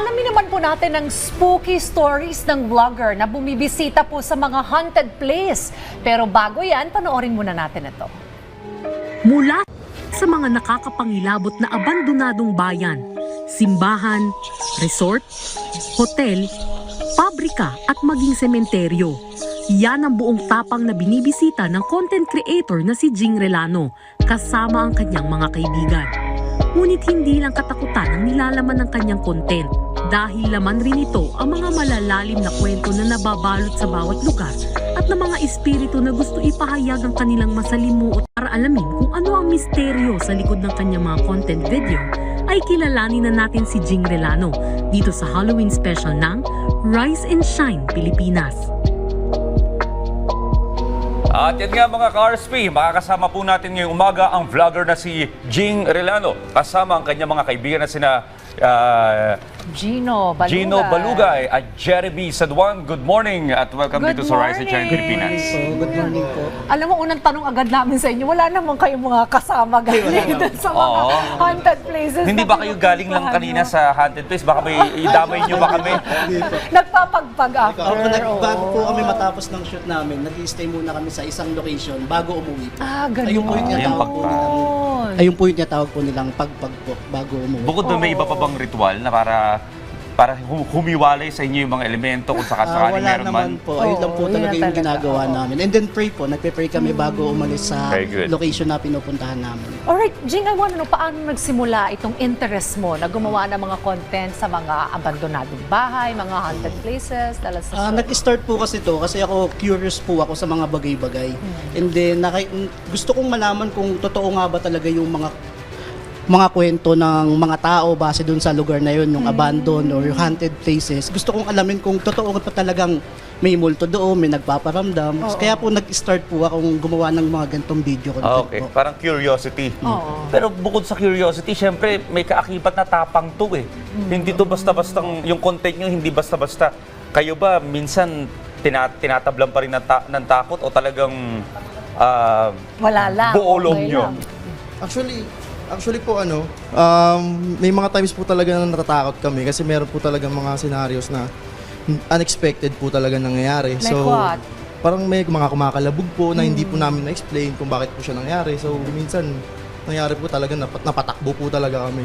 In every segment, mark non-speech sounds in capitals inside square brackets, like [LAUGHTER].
Alamin naman po natin ang spooky stories ng vlogger na bumibisita po sa mga haunted place. Pero bago yan, panoorin muna natin ito. Mula sa mga nakakapangilabot na abandonadong bayan, simbahan, resort, hotel, pabrika at maging sementeryo. Yan ang buong tapang na binibisita ng content creator na si Jing Relano kasama ang kanyang mga kaibigan. Ngunit hindi lang katakutan ang nilalaman ng kanyang content dahil laman rin ito ang mga malalalim na kwento na nababalot sa bawat lugar at ng mga espiritu na gusto ipahayag ang kanilang masalimuot para alamin kung ano ang misteryo sa likod ng kanyang mga content video ay kilalanin na natin si Jing Relano dito sa Halloween special ng Rise and Shine Pilipinas. At yan nga mga ka-RSP, makakasama po natin ngayong umaga ang vlogger na si Jing Relano. Kasama ang kanyang mga kaibigan na sina ah, Gino Balugay. Gino Balugay at Jeremy Saduan. Good morning at welcome Good dito sa Rise and Shine morning. Pilipinas. So, good morning po. Alam mo, unang tanong agad namin sa inyo, wala naman kayong mga kasama galing [LAUGHS] sa mga Oo. haunted places. Hindi na ba kayo galing lang kanina sa haunted place? Baka may idamay nyo ba kami? Nagpapagpag after. Ako, nag, oo. bago po kami matapos ng shoot namin, nag-stay muna kami sa isang location bago umuwi po. Ah, ganun. Ayun po yung Ayun, tinatawag po pagpag. nilang, ayun po yung tinatawag po nilang pagpag po bago umuwi. Bukod doon, may iba pa bang ritual na para para hu- humiwalay sa inyo yung mga elemento kung Ah, sakasakali wala meron man? naman po. Ayun lang po yun talaga na yung talaga. ginagawa Oo. namin. And then pray po. Nagpe-pray kami bago umalis sa Very good. location na pinupuntahan namin. Alright, Jing, I wanna know, paano nagsimula itong interest mo na gumawa ng mga content sa mga abandonadong bahay, mga haunted places, dala sa Ah, nag-start po kasi to kasi ako curious po ako sa mga bagay-bagay. And then naki- gusto kong malaman kung totoo nga ba talaga yung mga mga kwento ng mga tao base dun sa lugar na yun, yung abandoned or yung haunted places. Gusto kong alamin kung totoo pa talagang may multo doon, may nagpaparamdam. Oo. Kaya po nag-start po akong gumawa ng mga gantong video content Ah, okay, po. parang curiosity. Oo. Pero bukod sa curiosity, syempre may kaakibat na tapang to eh. Hindi to basta-bastang, yung content nyo hindi basta-basta. Kayo ba minsan tina, tinatablan pa rin ng, ta- ng takot o talagang ah, Wala lang. buo okay nyo? lang. Actually, actually po ano, um, may mga times po talaga na natatakot kami kasi meron po talaga mga scenarios na unexpected po talaga nangyayari. Like what? Parang may mga kumakalabog po na hindi po namin na-explain kung bakit po siya nangyari. So, minsan, nangyari po talaga, napat, napatakbo po talaga kami.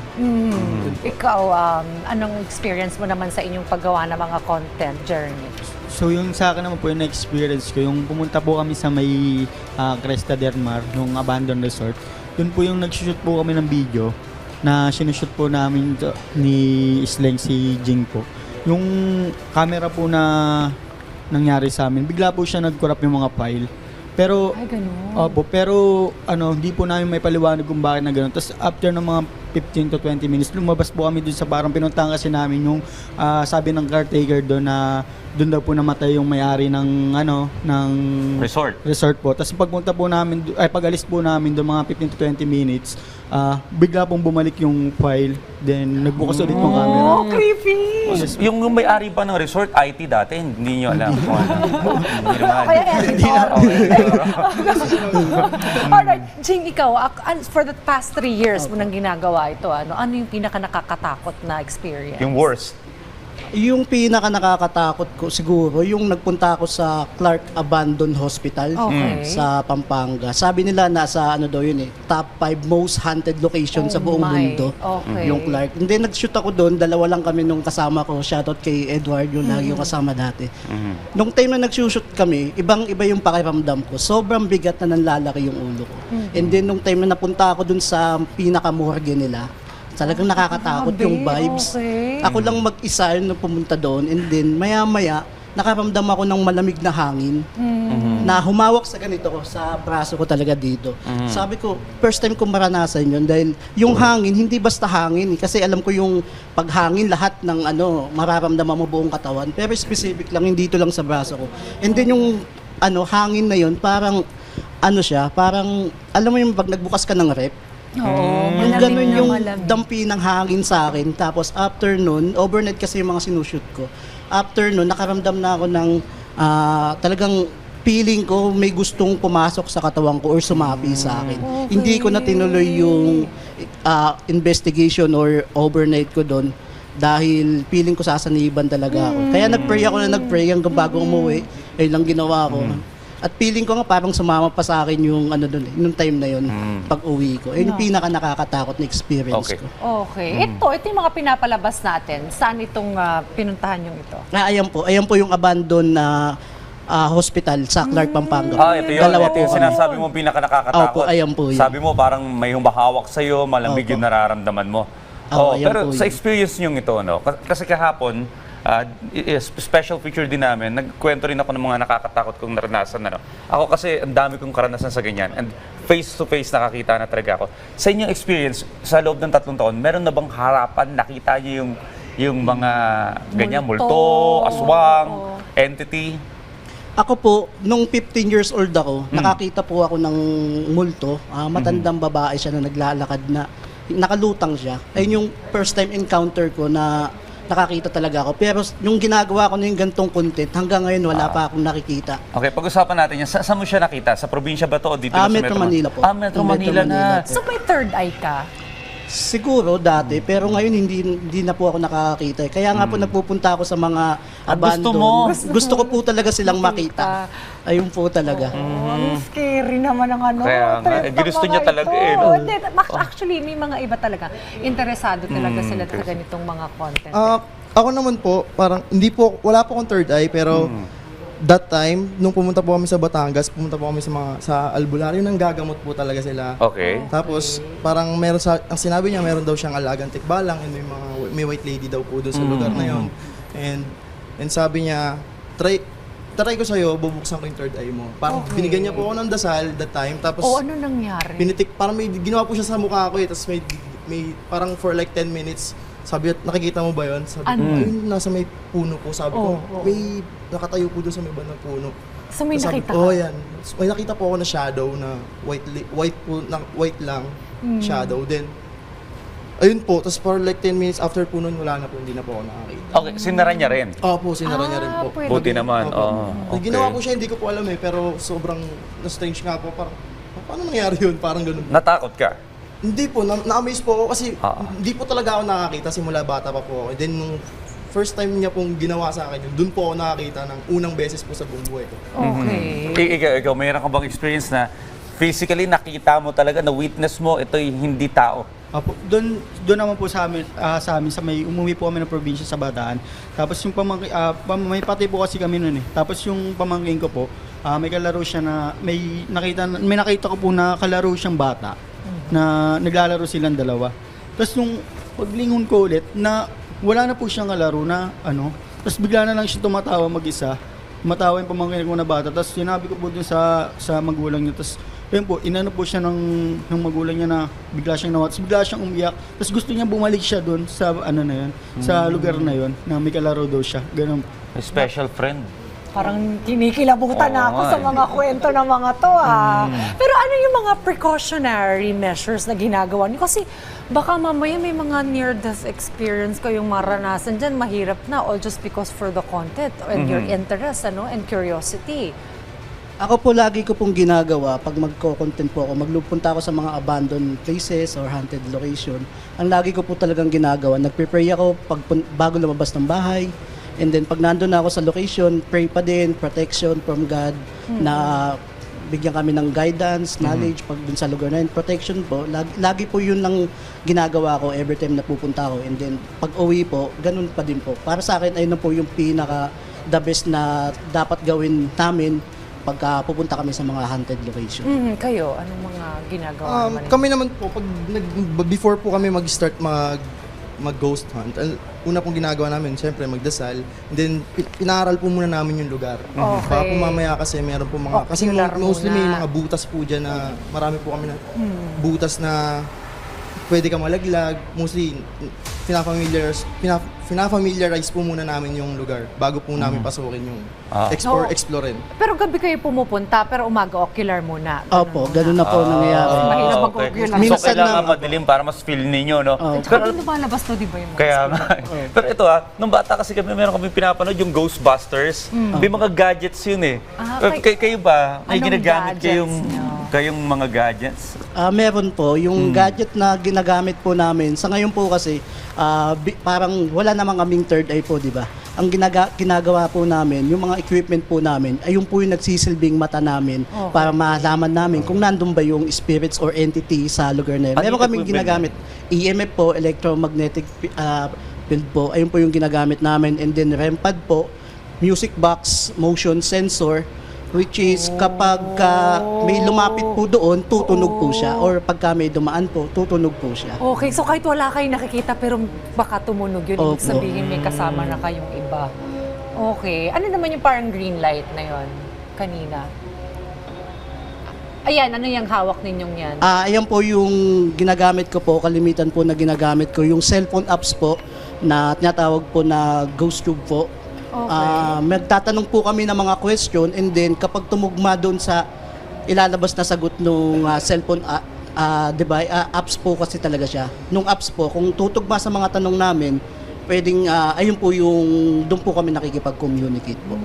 Ikaw, um, anong experience mo naman sa inyong paggawa ng mga content journey? So yung sa akin naman po yung experience ko, yung pumunta po kami sa may ah, Cresta del Mar, nung abandoned resort. Yun po yung nag-shoot po kami ng video na sinushoot po namin to- ni Isleng si Jing po. Yung camera po na nangyari sa amin, bigla po siya nag-corrupt yung mga file. Pero Ay, ganun. Opo, pero ano, hindi po namin may paliwanag kung bakit na gano'n. Tapos after ng mga 15 to 20 minutes, lumabas po kami dun sa parang pinuntahan kasi namin yung ah, sabi ng caretaker doon na doon daw po namatay yung may-ari ng ano, ng Resort. resort po. Tapos pagpunta po namin, ay pag-alis po namin doon mga 15 to 20 minutes, ah, bigla pong bumalik yung file. Then nagbukas ulit yung camera. Oh, creepy! Yes, Yung, yung may-ari pa ng resort, IT dati, hindi nyo alam kung ano. [LAUGHS] Hindi naman. Kaya editor. Okay. [LAUGHS] Alright, Jing, ikaw, ak- an- for the past three years mo nang ginagawa ito, ano, ano yung pinaka nakakatakot na experience? Yung worst. Yung pinaka nakakatakot ko siguro, yung nagpunta ako sa Clark Abandoned Hospital Okay. sa Pampanga. Sabi nila nasa ano daw yun eh, top 5 most haunted location Oh sa buong my. mundo. Okay. Yung Clark. And then nag-shoot ako doon, dalawa lang kami nung kasama ko. Shoutout kay Edward, yung lagi yung kasama dati. Nung time na nag-shoot kami, ibang-iba yung pakiramdam ko. Sobrang bigat na nanlalaki yung ulo ko. And then nung time na napunta ako dun sa pinakamorgue nila, talagang nakakatakot Grabe, yung vibes. okay. Ako lang mag-isa yun nung pumunta doon. And then maya-maya, nakaramdam ako ng malamig na hangin na humawak sa ganito ko, sa braso ko talaga dito. Sabi ko, first time ko maranasan yun dahil yung hangin, hindi basta hangin. eh. Kasi alam ko yung paghangin, lahat ng ano, mararamdaman mo buong katawan. Pero specific lang, hindi dito lang sa braso ko. And then yung ano, hangin na yun, parang ano siya, parang, alam mo yung pag nagbukas ka ng rep, Oo, yung malamig ganun yung malamig. dampi ng hangin sa akin. Tapos after nun, overnight kasi yung mga sinushoot ko. After nun, nakaramdam na ako ng ah, talagang feeling ko may gustong pumasok sa katawan ko or sumapi sa akin. Okay. Hindi ko na tinuloy yung ah, investigation or overnight ko doon. Dahil feeling ko sasaniban talaga ako. Kaya nag-pray ako na nag-pray hanggang bago umuwi. Ayun lang ginawa ko. At feeling ko nga parang sumama pa sa akin yung ano dun, eh, nung time na yun, pag uwi ko. Ayun yung pinaka nakakatakot na experience Okay. ko. Okay. Ito, ito yung mga pinapalabas natin. Saan itong ah, pinuntahan yung ito? Ah, ayan po. Ayan po yung abandon na ah, hospital sa Clark, Pampanga. Ah, ito yun. Dalawa ito po yung kami. sinasabi mo pinaka nakakatakot. Opo, ayan po yun. Sabi mo parang may humahawak sa'yo, malamig Opo. yung nararamdaman mo. Oh, Oo, ayan pero po sa yun. experience nyo ito, no? Kas- kasi kahapon, i- special feature din namin, nagkwento rin ako ng mga nakakatakot kong naranasan. Ano? Ako kasi ang dami kong karanasan sa ganyan. And face to face nakakita na talaga ako. Sa inyong experience, sa loob ng tatlong taon, meron na bang harapan, nakita niyo yung yung mga ganyan, Multo. multo, aswang, Oo. entity? Ako po, nung 15 years old ako, nakakita po ako ng multo. Ah, matandang babae siya na naglalakad na nakalutang siya. Ayun yung first time encounter ko na nakakita talaga ako. Pero yung ginagawa ko na yung gantong content, hanggang ngayon wala pa akong nakikita. Okay, pag-usapan natin yan. Sa, saan mo siya nakita? Sa probinsya ba to o dito Ah, na sa Metro Manila po. Ah, Metro, Metro Manila, na. Manila po. So may third eye ka? Siguro dati, pero ngayon hindi hindi na po ako nakakakita. Kaya nga po nagpupunta ako sa mga Ah, gusto mo? [LAUGHS] Gusto ko po talaga silang makita. Ayun po talaga. Oh, ang scary naman ang ano. Kaya nga, eh, ginusto niya talaga ito. eh, no? Actually, may mga iba talaga. Interesado talaga sila sa ganitong mga content. Ah, ako naman po, parang hindi po, wala po akong third eye, pero that time, nung pumunta po kami sa Batangas, pumunta po kami sa mga sa albularyo, nang gagamot po talaga sila. Okay. Tapos, parang meron sa, ang sinabi niya, meron daw siyang alagang tikbalang and may mga, may white lady daw po doon sa lugar na yon. And, and sabi niya, try, try ko sa'yo, bubuksan ko yung third eye mo. Parang Okay. binigyan niya po ako ng dasal that time. Tapos, o ano nangyari? pinitik, parang may ginawa po siya sa mukha ko eh. Tapos may, may, parang for like 10 minutes, sabi nakikita mo ba yun? Sabi Ano? ko, ayun, nasa may puno po. Sabi ko, Oh, oh. may nakatayo po doon sa may bandang puno. so may Sabi nakita ko, ka? Oh, yan. So, may nakita po ako na shadow na white white po, na white lang Hmm. shadow. Then, ayun po. Tapos for like 10 minutes after po nun, wala na po, hindi na po ako nakakita. Okay, sinara niya rin. Opo, sinara niya rin Ah, po. pwede. Buti naman. Opo. Oh, Yung okay. Ginawa ko siya, hindi ko po alam eh. Pero sobrang na-strange nga po. Parang, paano nangyari yun? Parang ganun. Natakot ka? Hindi po, na- na-amaze po ako kasi Ah. hindi po talaga ako nakakita simula bata pa po ako. And then nung first time niya pong ginawa sa akin yun, doon po ako nakakita ng unang beses po sa buong buhay ko. Okay. I- ikaw, ikaw, mayroon ka bang experience na physically nakita mo talaga, na witness mo, ito'y hindi tao? Apo, doon doon naman po sa amin ah, sa amin sa may umuwi po kami ng probinsya sa Bataan. Tapos yung pamangkin ah, may pati po kasi kami noon eh. Tapos yung pamangkin ko po, ah, may kalaro siya na may nakita may nakita ko po na kalaro siyang bata na naglalaro silang dalawa. Tapos nung paglingon ko ulit na wala na po siyang kalaro na ano, tapos bigla na lang siya tumatawa mag-isa. Tumatawa yung pamangkin ko na bata. Tapos sinabi ko po dun sa sa magulang niya. Tapos yun po, inano po siya ng, ng magulang niya na bigla siyang nawa. Tapos bigla siyang umiyak. Tapos gusto niya bumalik siya doon sa ano na yun, sa lugar na yun, na may kalaro daw siya. Ganun. A special friend. Parang kinikilabutan Oo na ako nga sa eh. mga kwento ng mga to ah. Pero ano yung mga precautionary measures na ginagawa niyo? Kasi baka mamaya may mga near-death experience kayong maranasan dyan, mahirap na all just because for the content and your interest ano, and curiosity. Ako po lagi ko pong ginagawa pag magko-content po ako, maglupunta ako sa mga abandoned places or haunted location. Ang lagi ko po talagang ginagawa, nagpe-pray ako pag bago lumabas ng bahay. And then pag nandun na ako sa location, pray pa din, protection from God na bigyan kami ng guidance, knowledge pag dun sa lugar na yun. Protection po, lagi, lagi po yun lang ginagawa ko every time na pupunta ako. And then pag uwi po, ganun pa din po. Para sa akin, ayun na po yung pinaka the best na dapat gawin namin pagka pupunta kami sa mga haunted location. Mhm, kayo, anong mga ginagawa Um, naman? kami naman po, pag nag, before po kami mag-start mag mag-ghost hunt, una pong ginagawa namin, syempre magdasal, and then pinaaral po muna namin yung lugar. Okay. Baka po mamaya kasi meron po mga, kasi Ocular mostly may muna. mga butas po dyan na, marami po kami na butas na pwede ka malaglag, mostly pinafamiliar, pinaf, pinafamiliarize po muna namin yung lugar bago po namin pasukin yung Ah. explore, explorein. Pero gabi kayo pumupunta, pero umaga ocular muna. Ganun Opo, muna. ganun na po nangyayari. Kasi mahirap Ah, mag-ocular. So, Minsan kailangan na- madilim para mas feel ninyo, no? Oo. Tsaka din lumalabas to, di ba yung mga Kaya nga. eh. Pero ito ah, nung bata kasi kami, meron kami pinapanood yung Ghostbusters. May mga gadgets yun eh. Ah, Eh, kay- kay, kayo ba? May Anong ginagamit gadgets kayong, nyo? kayong mga gadgets? Ah, meron po. Yung gadget na ginagamit po namin, sa ngayon po kasi, ah, bi- parang wala namang kaming third eye po, di ba? Ang ginaga, ginagawa po namin, yung mga equipment po namin, ay yung po yung nagsisilbing mata namin Okay. para malaman namin kung nandun ba yung spirits or entity sa lugar na yun. Ano Meron yung kaming equipment ginagamit, EMF po, electromagnetic ah, field po, ayun po yung ginagamit namin. And then REM pad po, music box, motion sensor, which is kapag ah, may lumapit po doon, tutunog po siya. Or pagka may dumaan po, tutunog po siya. Okay, so kahit wala kayong nakikita pero baka tumunog yun, ibig Opo. sabihin may kasama na kayong iba. Okay. Ano naman yung parang green light na yon kanina? Ayan, ano yung hawak ninyong yan? Ah, ayan po yung ginagamit ko po, kalimitan po na ginagamit ko, yung cellphone apps po na tinatawag po na Ghost Tube po. Okay. Ah, magtatanong po kami ng mga question and then kapag tumugma doon sa ilalabas na sagot ng cellphone ah, ah, device, ah, apps po kasi talaga siya. Nung apps po, kung tutugma sa mga tanong namin, pwedeng, ah, ayun po yung, doon po kami nakikipag-communicate po.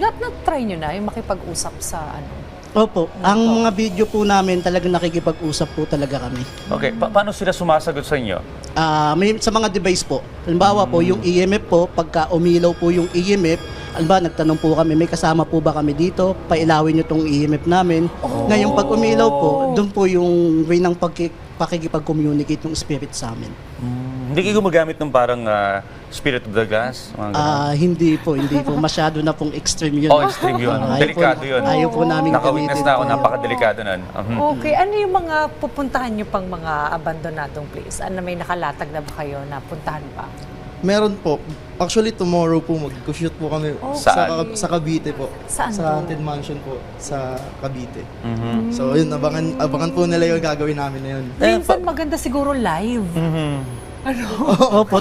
Lahat na-try nyo na yung makipag-usap sa ano? Opo, ang mga video po namin talagang nakikipag-usap po talaga kami. Okay, pa- paano sila sumasagot sa inyo? Ah, may sa mga device po. Halimbawa po, yung EMF po, pagka umilaw po yung EMF, halimbawa nagtanong po kami, may kasama po ba kami dito? Pailawin nyo tong EMF namin. Ngayon pag umilaw po, doon po yung way ng pagki- pakikipag-communicate ng spirit sa amin. Hindi kayo gumagamit ng parang ah, spirit of the glass? Mga ganun? Ah, hindi po, hindi po. Masyado na pong extreme yun. oh, extreme yun. Ah, ayaw Delikado yun. Ayaw po namin Naka-witness na ako, po. napakadelikado nun. Mhm. Okay, ano yung mga pupuntahan nyo pang mga abandonadong place? Ano may nakalatag na ba kayo na puntahan pa? Meron po. Actually, tomorrow po mag-shoot po kami sa, Saan? sa Cavite po. Saan Sa? Haunted Mansion po sa Cavite. Mhm. So, yun, abangan, abangan po nila yung gagawin namin na yun. Eh, Minsan maganda siguro live. Opo.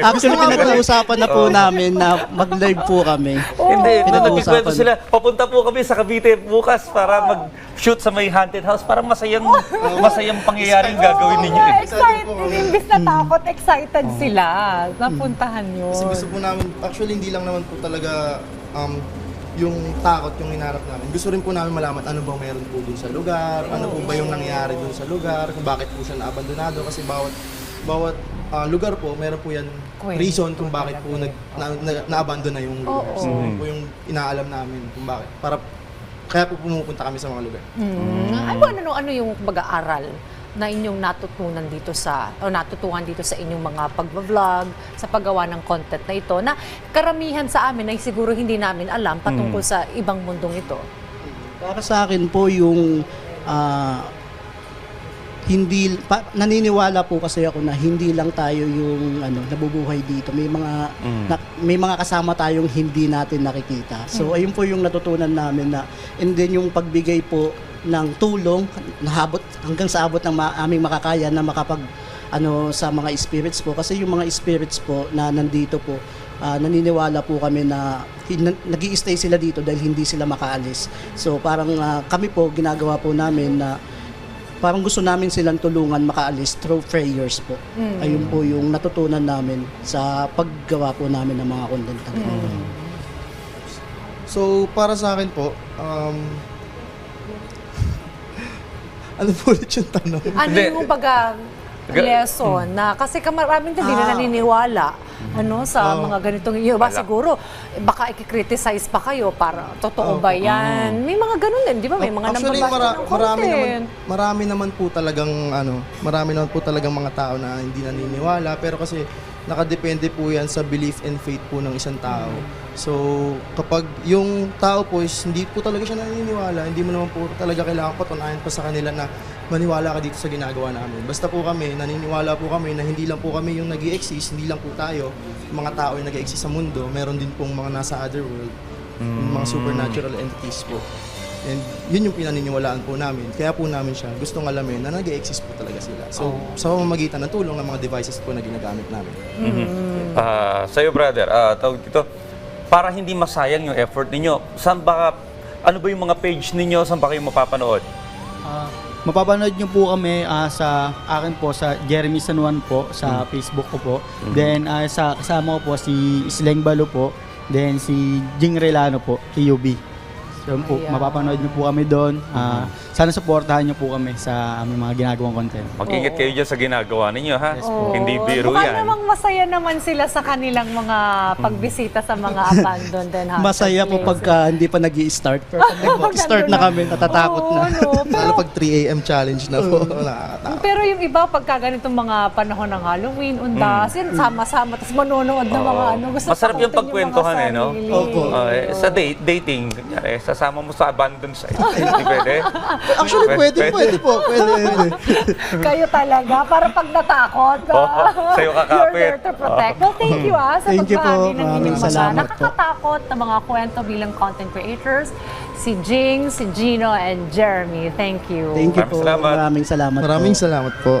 Actually, pinag-uusapan na po namin na mag-live po kami. Hindi, Oo. na nagkikwento sila, papunta po kami sa Cavite bukas para mag-shoot sa may haunted house. Parang masayang, masayang pangyayari yung gagawin ninyo. eh. excited. Imbis na takot, excited sila. Napuntahan yun. Kasi gusto po namin, actually hindi lang naman po talaga um, yung takot yung hinarap namin. Gusto rin po namin malaman ano bang meron po dun sa lugar, ano po ba yung nangyari dun sa lugar, kung bakit po siya naabandonado kasi bawat bawat ah, lugar po, meron po yan Kwento reason kung bakit po nag, na, na, na-abandon na yung lugar. Oo. So, yun po yung inaalam namin kung bakit. Para, kaya po pumupunta kami sa mga lugar. Mm. Ano, ano, ano yung pag-aaral na inyong natutunan dito sa, o natutuhan dito sa inyong mga pag-vlog, sa paggawa ng content na ito, na karamihan sa amin ay siguro hindi namin alam patungkol sa ibang mundong ito. Para sa akin po yung ah, hindi pa, naniniwala po kasi ako na hindi lang tayo yung ano nabubuhay dito. May mga na- may mga kasama tayong hindi natin nakikita. So ayun po yung natutunan namin na and then yung pagbigay po ng tulong nahabot hanggang sa abot ng ma- aming makakaya na makapag ano sa mga spirits po kasi yung mga spirits po na nandito po ah, naniniwala po kami na nag stay sila dito dahil hindi sila makaalis. So parang ah, kami po ginagawa po namin na parang gusto namin silang tulungan makaalis through prayers po. Ayun po yung natutunan namin sa paggawa po namin ng mga content na ganito. So, para sa akin po, um, [LAUGHS] ano po ulit yung tanong? Ano yung pag lesson na kasi kamaraming hindi na Ah. naniniwala ano sa Oo. mga ganitong iyo. Ba siguro baka i-criticize pa kayo para totoo ba yan? May mga ganun din di ba? May mga Actually, mara- ng marami naman marami naman po talagang ano, marami naman po talagang mga tao na hindi naniniwala. Pero kasi nakadepende po 'yan sa belief and faith po ng isang tao. So, kapag yung tao po is hindi po talaga siya naniniwala, hindi mo naman po talaga kailangan patunayan pa sa kanila na maniwala ka dito sa ginagawa namin. Basta po kami, naniniwala po kami na hindi lang po kami yung nag exist hindi lang po tayo, mga tao yung nag exist sa mundo, meron din pong mga nasa other world, yung mga supernatural entities po. And yun yung pinaniniwalaan po namin. Kaya po namin siya gustong alamin na nag exist po talaga sila. So, sa pamamagitan ng tulong ng mga devices po na ginagamit namin. Ah, sa'yo, brother, ah, tawag dito, para hindi masayang yung effort ninyo, saan ba, ano ba yung mga page ninyo, saan ba kayo mapapanood? Ah, mapapanood nyo po kami ah, sa akin po sa Jeremy San Juan po sa Facebook ko po. Then ah, sa kasama ko po si Sleng Balo po. Then si Jing Relano po, KUB. Yun po, Ayan. mapapanood niyo po kami doon. Ah, sana supportahan niyo po kami sa aming mga ginagawang content. Mag-ingat kayo dyan sa ginagawa ninyo, ha? Hindi Oo. biro Mukha yan. namang masaya naman sila sa kanilang mga pagbisita sa mga abandoned and haunted Masaya po places. pagka hindi pa nag start Pero [LAUGHS] pag nag-start na kami, natatakot Oo, na. no? [LAUGHS] Lalo Pero, pag 3 a.m. challenge na po. Nakakatakot. pero yung iba, pagka ganitong mga panahon ng Halloween, undas, yun, sama-sama, tapos manonood ng mga ano. Gusto Masarap yung takutin pagkwentuhan eh, no? sarili. Opo. Oh, eh, sa date, dating, kunyari, sasama mo sa abandoned site. Hindi pwede. Actually, pwede, pwede po. Pwede, pwede. Kayo talaga, para pag natakot, Oo, ah, sa'yo kakapit. you're there to protect. Well, thank you ah, sa Thank po. pagbahagi ng inyong po. nakakatakot na mga kwento bilang content creators. Si Jing, si Gino, and Jeremy. Thank you. Thank you Maraming po. salamat. Maraming salamat po. Maraming salamat po.